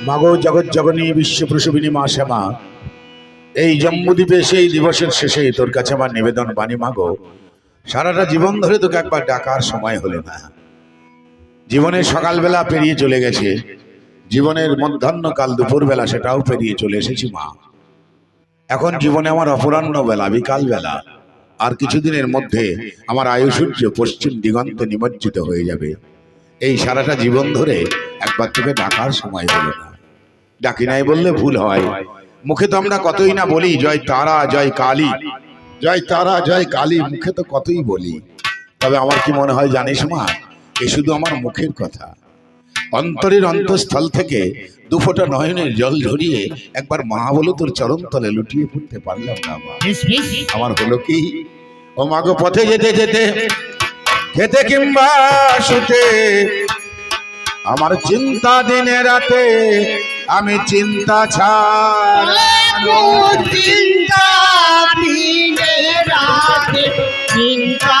মাগো জগৎ জগনী বিশ্ব প্রসবিনী মা শ্যামা। এই জম্মুদ্বীপে সেই দিবসের শেষে তোর কাছে আমার নিবেদন বাণী, মাগো। সারাটা জীবন ধরে তোকে একবার ডাকার সময় হলো না। জীবনের সকালবেলা পেরিয়ে চলে গেছে। জীবনের মধ্যাহ্নকাল দুপুরবেলা সেটাও পেরিয়ে চলে এসেছি, মা। এখন জীবনে আমার অপরাহ্ন বেলা, বিকাল বেলা। আর কিছুদিনের মধ্যে আমার আয়ুসূর্য পশ্চিম দিগন্তে নিমজ্জিত হয়ে যাবে। এই সারাটা জীবন ধরে তোকে ডাকার সময় হলো না। ডাকি নাই বললে ভুল হয়। মুখে তো আমরা কতই না বলি, জয় তারা, জয় কালী। জয় তারা, জয় কালী, মুখে তো কতই বলি। তবে আমার কি মনে হয় জানিস মা, এ শুধু আমার মুখের কথা। অন্তরের অন্তঃস্থল থেকে দু দুফোটা নয়নের জল ঝরিয়ে একবার মা তোর চরণ তলে লুটিয়ে পড়তে পারলাম না আমার হলো কি? ও মাগো পথে যেতে যেতে, খেতে কিংবা শুতে আমার চিন্তা দিনে রাতে আমি চিন্তা ছাড়া চিন্তা চিন্তা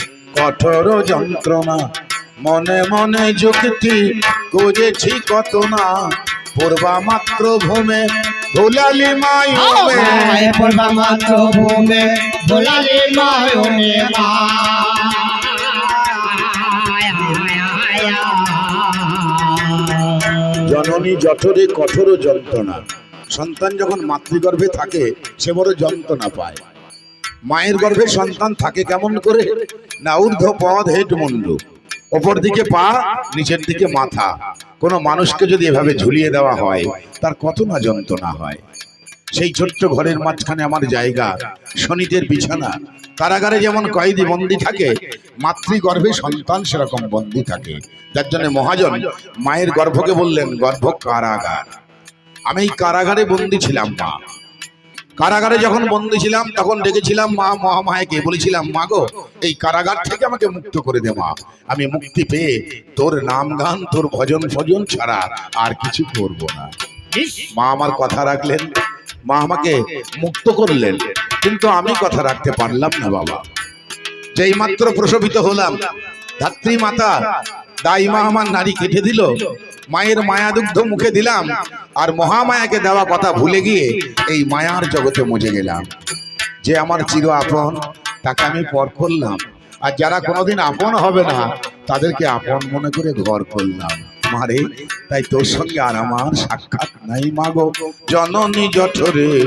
কঠোর যন্ত্রণা। মনে মনে যুক্তি করেছি কত না। পূর্বা মাত্র ভূমে ভুলালি মায়ুমে পড়বা মাত্র ভূমে ভোলালে জননী জঠরে কঠোর যন্ত্রণা। সন্তান যখন মাতৃগর্ভে থাকে সে বড় যন্ত্রণা পায়। মায়ের গর্ভে সন্তান থাকে কেমন করে? না ঊর্ধ্ব পদ হেট মুন্ডু ওপর দিকে পা, নিচের দিকে মাথা। কোনো মানুষকে যদি এভাবে ঝুলিয়ে দেওয়া হয়, তার কত না যন্ত্রণা হয়। সেই ছোট্ট ঘরের মাঝখানে আমার জায়গা, শনিদের বিছানা। কারাগারে যেমন কয়েদি বন্দি থাকে, মাতৃগর্ভে সন্তান সেরকম বন্দি থাকে। যার জন্য মহাজন মায়ের গর্ভকে বললেন, গর্ভ কারাগার। আমি কারাগারে বন্দি ছিলাম, মা। কারাগারে যখন বন্দি ছিলাম, তখন ডেকেছিলাম মা, মহামায়াকে। বলেছিলাম, মা গো, এই কারাগার থেকে আমাকে মুক্ত করে দে, মা। আমি মুক্তি পেয়ে তোর নাম গান, তোর ভজন ভজন ছাড়া আর কিছু করব না। মা আমার কথা রাখলেন। মা আমাকে মুক্ত করলেন। কিন্তু আমি কথা রাখতে পারলাম না, বাবা। যেই মাত্র প্রসবিত হলাম, ধাত্রী মাতা দাই মা আমার নারী কেটে দিল। মায়ের মায়া দুগ্ধ মুখে দিলাম। আর মহামায়াকে দেওয়া কথা ভুলে গিয়ে এই মায়ার জগতে মজে গেলাম। যে আমার চির আপন, তাকে আমি পর করলাম। আর যারা কোনোদিন আপন হবে না, তাদেরকে আপন মনে করে ঘর করলাম। মারে, তাই তোর সঙ্গে আর আমার সাক্ষাৎ নাই মাগো। জননী জঠরে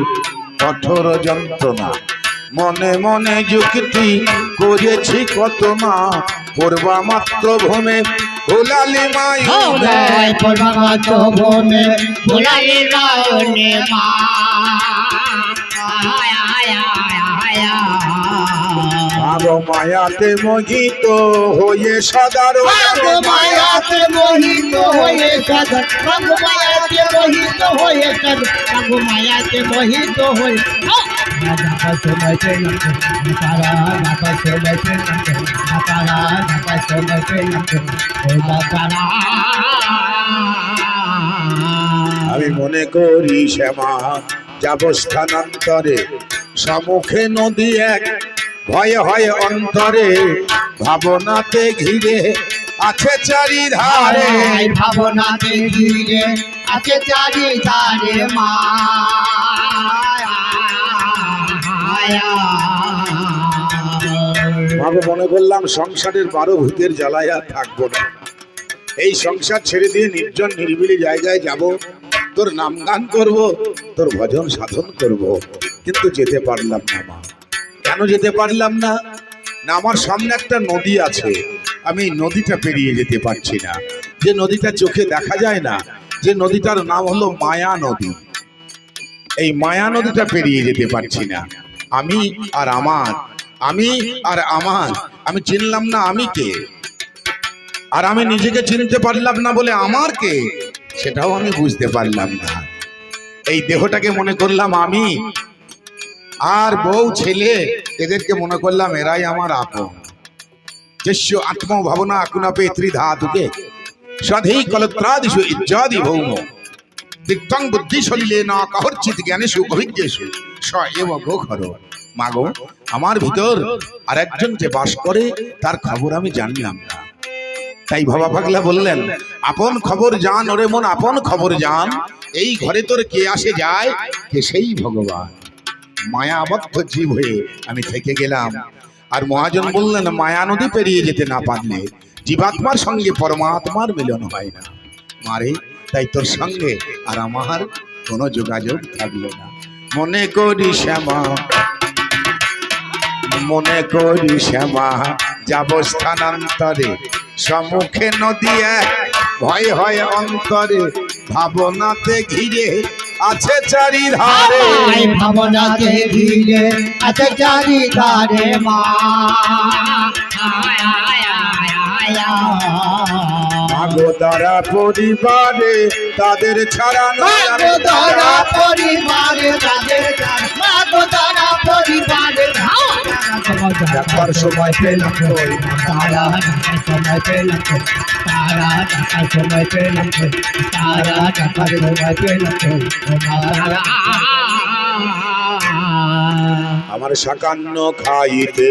কঠোর যন্ত্রণা। মনে মনে যুক্তি করেছি কত না পূর্বা মাত্র ভূমে ভুলালি মায়ুমে পড়বা মাত্র ভূমে ভোলালে মা। ভাব মায়াতে মোহিত হয়ে সদার মায়াতে মোহিত হয়ে বাবু মায়াতে মোহিত হয়ে বাবু মায়াতে মোহিত হয়ে তারা তারা তারা আমি মনে করি শ্যামা যাব স্থানান্তরে সম্মুখে নদী এক ভয়ে হয় অন্তরে ভাবনাতে ঘিরে আছে চারিধারে। ভাবনাতে ঘিরে আছে চারি ধারে মা। ভাবে মনে করলাম সংসারের বারো ভূতের জ্বালায় আর থাকব না। এই সংসার ছেড়ে দিয়ে নির্জন নিরিবিলি জায়গায় যাব। তোর নাম গান করব তোর ভজন সাধন করব। কিন্তু যেতে পারলাম না মা। কেন যেতে পারলাম না? না, আমার সামনে একটা নদী আছে। আমি নদীটা পেরিয়ে যেতে পারছি না। যে নদীটা চোখে দেখা যায় না, যে নদীটার নাম হলো মায়া নদী। এই মায়া নদীটা পেরিয়ে যেতে পারছি না। আমি আর আমার, আমি আর আমার, আমি চিনলাম না আমি কে? আর আমি নিজেকে চিনতে পারলাম না বলে আমার কে? সেটাও আমি বুঝতে পারলাম না। এই দেহটাকে মনে করলাম আমি। আর বউ, ছেলে এদেরকে মনে করলাম এরাই আমার আপন। যস্য আত্মভাবনা আকুনাপে ত্রিধাতুকে। সধেই কলত্রাদিষু ইজ্জাদি ভৌম। দিক্তং বুদ্ধি সলিলে না কাহরচিত জ্ঞানেশু অভিজ্ঞেশু স এব গোখর। মাগো, আমার ভিতর আর একজন যে বাস করে, তার খবর আমি জানলাম না। তাই ভাবা পাগলা বললেন, আপন খবর জান ওরে মন, আপন খবর জান। এই ঘরে তোর কে আসে যায়, কে সেই ভগবান। মায়া আবদ্ধ জীব হয়ে আমি থেকে গেলাম। আর মহাজন বললেন, মায়া নদী পেরিয়ে যেতে না পারলে জীবাত্মার সঙ্গে পরমাত্মার মিলন হয় না। মারে, তাই তোর সঙ্গে আর আমার কোনো যোগাযোগ থাকল না। মনে করি শ্যামা, মনে করি শ্যামা, যাব স্থানান্তরে। সম্মুখে নদী এক, ভয় হয় অন্তরে। ভাবনাতে ঘিরে আছে চারিধারে আয় ভাবনাতে ঘিরে আছে চারিধারে মা আয়া আয়া আয়, দ্বারা পরিবারে তাদের ছাড়া আমি পরিবারে তাদের পরিবারে। সময় পেলাম তারা ডাকার সময় পেলাম তারা ডাকার সময় পেলাম তারা ডাকার সময় পেলাম তারা। আমার সাকান্ন খাইতে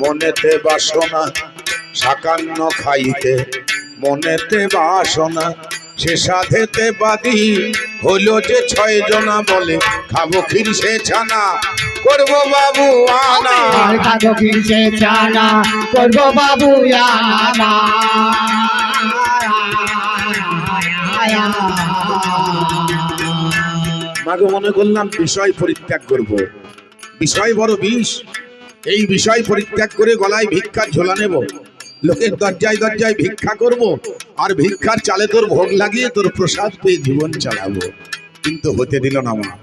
মনেতে বাসনা। সাকান্ন খাইতে মনেতে বাসনা সে সাধেতে বাদি। হলো যে ছয় জনা বলে খাব ক্ষীর সে ছানা করব বাবু আনা। আর কাগো কিনছে জানা করব বাবু আনা। মাকে মনে করলাম বিষয় পরিত্যাগ করব। বিষয় বড় বিষ। এই বিষয় পরিত্যাগ করে গলায় ভিক্ষার ঝোলা নেব। লোকের দরজায় দরজায় ভিক্ষা করব, আর ভিক্ষার চালে তোর ভোগ লাগিয়ে তোর প্রসাদ পেয়ে জীবন চালাবো। কিন্তু হতে দিল না মা।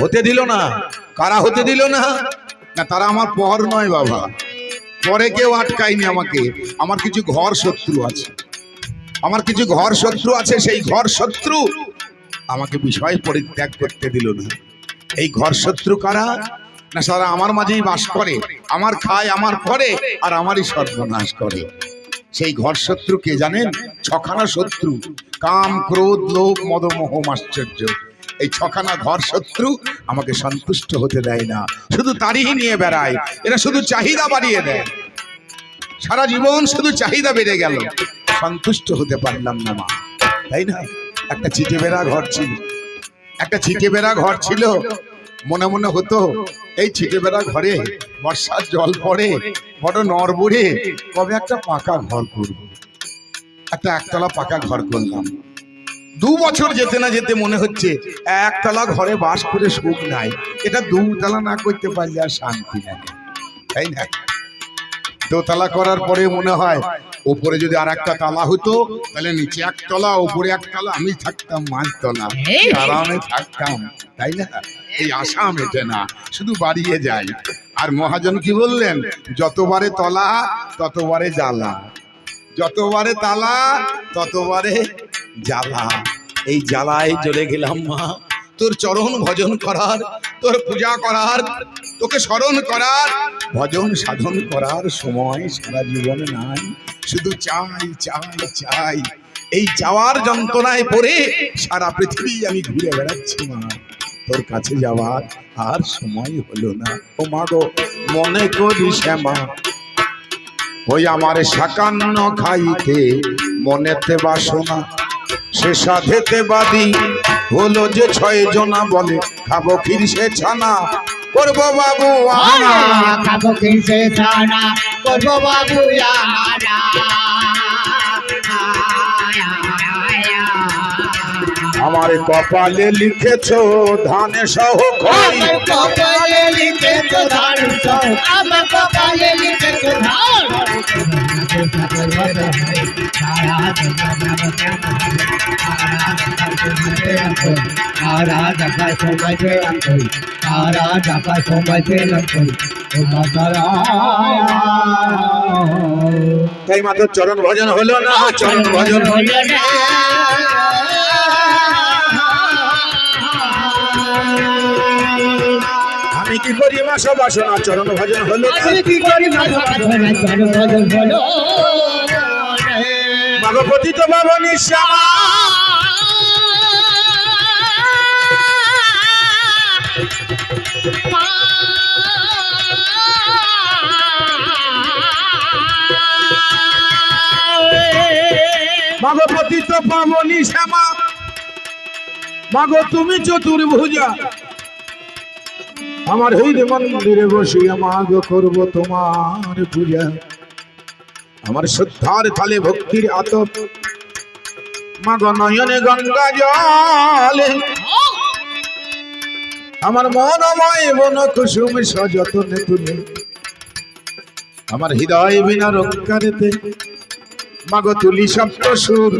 হতে দিল না। কারা হতে দিল না? না, তারা আমার পর নয় বাবা। পরে কেউ আটকায়নি আমাকে। আমার কিছু ঘর শত্রু আছে। আমার কিছু ঘর শত্রু আছে, সেই ঘর শত্রু আমাকে বিষয় পরিত্যাগ করতে দিল না। এই ঘর শত্রু কারা? না, সারা আমার মাঝেই বাস করে। আমার খায়, আমার পরে, আর আমারই সর্বনাশ করে। সেই ঘর শত্রু কে জানেন? ছখানা শত্রু। কাম, ক্রোধ, লোভ মদ মোহ আশ্চর্য এই ছখানা ঘর শত্রু আমাকে সন্তুষ্ট হতে দেয় না। শুধু তারই নিয়ে বেড়ায়। এরা শুধু চাহিদা বাড়িয়ে দেয়। সারা জীবন শুধু চাহিদা বেড়ে গেল। সন্তুষ্ট হতে পারলাম না মা। তাই না? একটা চিটে বেড়া ঘর ছিল। একটা ছিটে বেড়া ঘর ছিল। মনে মনে হতো এই ছিটে বেড়া ঘরে বর্ষার জল পড়ে, বড় নড়বড়ে কবে একটা পাকা ঘর করব? একটা একতলা পাকা ঘর করলাম। দু বছর যেতে না যেতে মনে হচ্ছে একতলা ঘরে বাস করে সুখ নাই। এটা দুতলা না করতে পারলে আর শান্তি নাই। তাই না? দোতলা করার পরে মনে হয় উপরে যদি আর একটা তালা হতো তাহলে নিচে এক একতলা উপরে একতলা আমি থাকতাম মাঝতলা। আরামে থাকতাম তাই না? এই আশা মেটে না শুধু বাড়িয়ে যায় আর মহাজন কি বললেন? যতবারে তলা ততবারে জ্বালা। যতবারে তালা ততবারে জ্বালা। এই জ্বালায় চলে গেলাম মা। তোর চরণ ভজন করার, তোর পূজা করার, তোকে স্মরণ করার। ভজন সাধন করার সময় সারা জীবনে নাই। শুধু চাই চাই চাই। এই চাওয়ার যন্ত্রণায় পড়ে সারা পৃথিবী আমি ঘুরে বেড়াচ্ছি, মা। তোর কাছে যাওয়ার আর সময় হলো না। ও মা গো, মনে করি শ্যামা ওই আমার সাকান্ন খাইতে মনেতে বাসনা, সে সাধেতে বাদি হলো যে ছয় জনা বলে, খাব ফির সে ছানা, করব বাবু আনা। খাব কিনছে ছানা, করব বাবু আনা। আমার কপালে লিখেছো ধানে সহ আমার কপালে লিখেছো ধান আমার কপালে লিখেছো ধান দেখা তারা তাই মাত্র চরণ ভজন হলো না চরণ ভজন হলো না। আমি কি করি? মাস বাসনা চরণ ভজন হলো। কি করি? মাগপতি তো বাবনি শ্যামা মাগপতি তো পাবনি শ্যামা মাগো তুমি চতুর্ভুজা। আমার হৃদ মন্দিরে বসিয়া মাগ করব তোমার পূজা। আমার শ্রদ্ধার থালে ভক্তির আতপ। মাগ নয়নে গঙ্গা জলে। আমার মনময় বন কুসুম সযতনে তুলে। আমার হৃদয় বিনা রঙ্কারেতে মাগ তুলি সপ্ত সুর।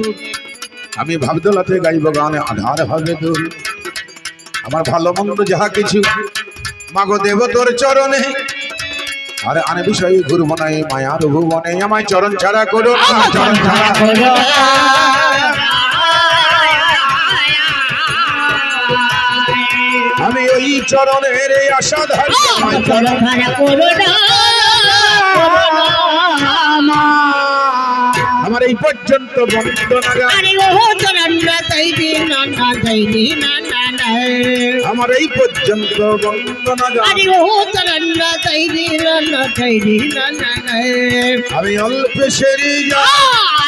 আমি ভাবদলাতে গাইব গানে আধার হবে দূর। আমার ভালো মন্দ যাহা কিছু মাগ দেব তোর চরণে। আরে আনে বিষয়ে গুরু না মায়ার ভুবনে আমায় চরণ ছাড়া করো চরণ ছাড়া আমি ওই চরণের আশা ধারি আমার এই পর্যন্ত আমার এই পর্যন্ত আমি অল্প সেরে যা